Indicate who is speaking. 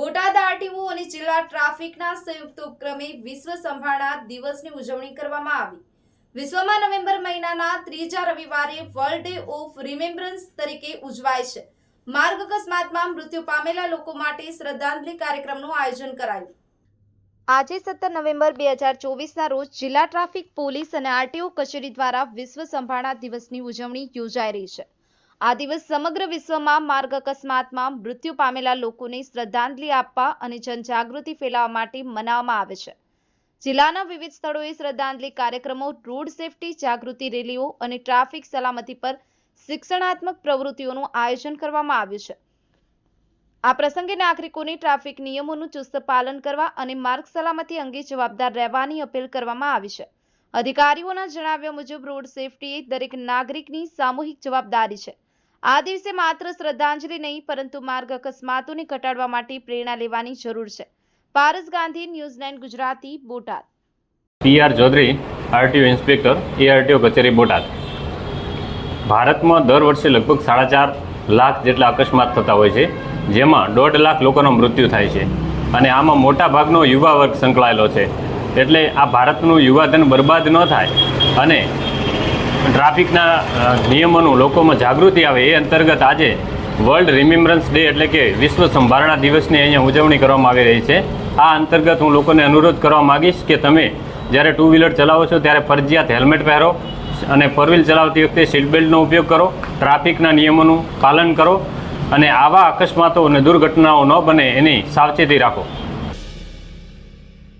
Speaker 1: Botad RTO અને જિલ્લા ટ્રાફિકના સંયુક્ત ઉપક્રમે વિશ્વ સંભાળા દિવસની ઉજવણી કરવામાં આવી. વિશ્વમાં નવેમ્બર મહિનાના ત્રીજા રવિવારે વર્લ્ડ ડે ઓફ રિમેમ્બરન્સ તરીકે ઉજવાય છે. માર્ગ અકસ્માતમાં મૃત્યુ પામેલા લોકો માટે શ્રદ્ધાંજલિ કાર્યક્રમનું આયોજન કરાયું. આજે સત્તર નવેમ્બર બે હજાર ચોવીસના રોજ જિલ્લા ટ્રાફિક પોલીસ અને આરટીઓ કચેરી દ્વારા વિશ્વ સંભાળા દિવસની ઉજવણી યોજાઈ રહી છે. આ દિવસ સમગ્ર વિશ્વમાં માર્ગ અકસ્માતમાં મૃત્યુ પામેલા લોકોને શ્રદ્ધાંજલિ આપવા અને જનજાગૃતિ ફેલાવવા માટે મનાવવામાં આવે છે. જિલ્લાના વિવિધ સ્થળોએ શ્રદ્ધાંજલિ કાર્યક્રમો, રોડ સેફટી, જાગૃતિ રેલીઓ અને ટ્રાફિક સલામતી પર શિક્ષણાત્મક પ્રવૃત્તિઓનું આયોજન કરવામાં આવ્યું છે. આ પ્રસંગે નાગરિકોને ટ્રાફિક નિયમોનું ચુસ્ત પાલન કરવા અને માર્ગ સલામતી અંગે જવાબદાર રહેવાની અપીલ કરવામાં આવી છે. અધિકારીઓના જણાવ્યા મુજબ રોડ સેફટી દરેક નાગરિકની સામૂહિક જવાબદારી છે. આ દિવસે માત્ર શ્રદ્ધાંજલિ નહીં, પરંતુ માર્ગ અકસ્માતોને ઘટાડવા માટે પ્રેરણા લેવાની જરૂર છે. Paras Gandhi, news nine Gujarati, Botad.
Speaker 2: P R Chaudhari, RTO inspector, ARTO કચેરી, બોટાદ. ભારતમાં દર વર્ષે લગભગ સાડા ચાર લાખ જેટલા અકસ્માત થતા હોય છે, જેમાં દોઢ લાખ લોકોનો મૃત્યુ થાય છે અને આમાં મોટા ભાગનો યુવા વર્ગ સંકળાયેલો છે. એટલે આ ભારતનું યુવાધન બરબાદ ન થાય અને ટ્રાફિકના નિયમોનું લોકોમાં જાગૃતિ આવે એ અંતર્ગત આજે વર્લ્ડ રિમેમ્બરન્સ ડે એટલે કે વિશ્વ સંભારણા દિવસની અહીંયા ઉજવણી કરવામાં આવી રહી છે. આ અંતર્ગત હું લોકોને અનુરોધ કરવા માગીશ કે તમે જ્યારે ટુ વ્હીલર ચલાવો છો ત્યારે ફરજિયાત હેલ્મેટ પહેરો અને ફોર વ્હીલ ચલાવતી વખતે સીટ બેલ્ટનો ઉપયોગ કરો, ટ્રાફિકના નિયમોનું પાલન કરો અને આવા અકસ્માતો અને દુર્ઘટનાઓ ન બને એની સાવચેતી રાખો.